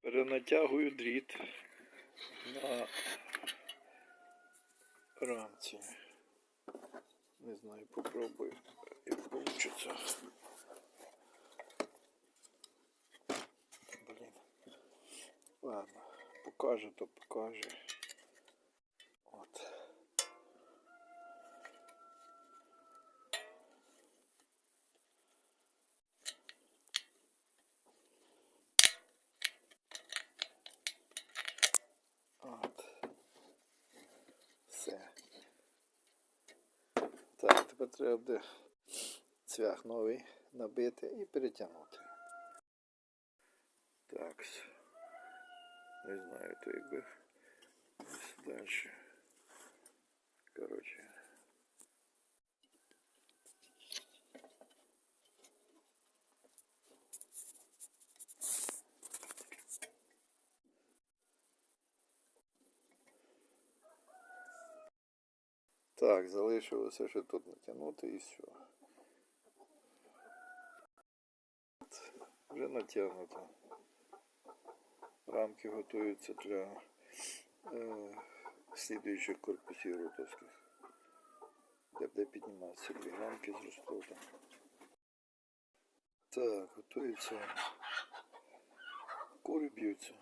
Перенатягую дріт на рамці. Не знаю, попробую, як вийде. Блін. Ладно, покаже, то покаже. От. От. Все. Так, тепер треба буде цвях новий набити і перетягнути. Так. Не знаю, то якби далі. Так, залишилося ще тут натягнути і все. Вже натягнуто. Рамки готуються для е, слідуючих корпусів ротовських. Де буде підніматися дві рамки з розплодом. Так, готується. Кури б'ються.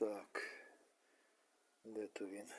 Так. Де то він?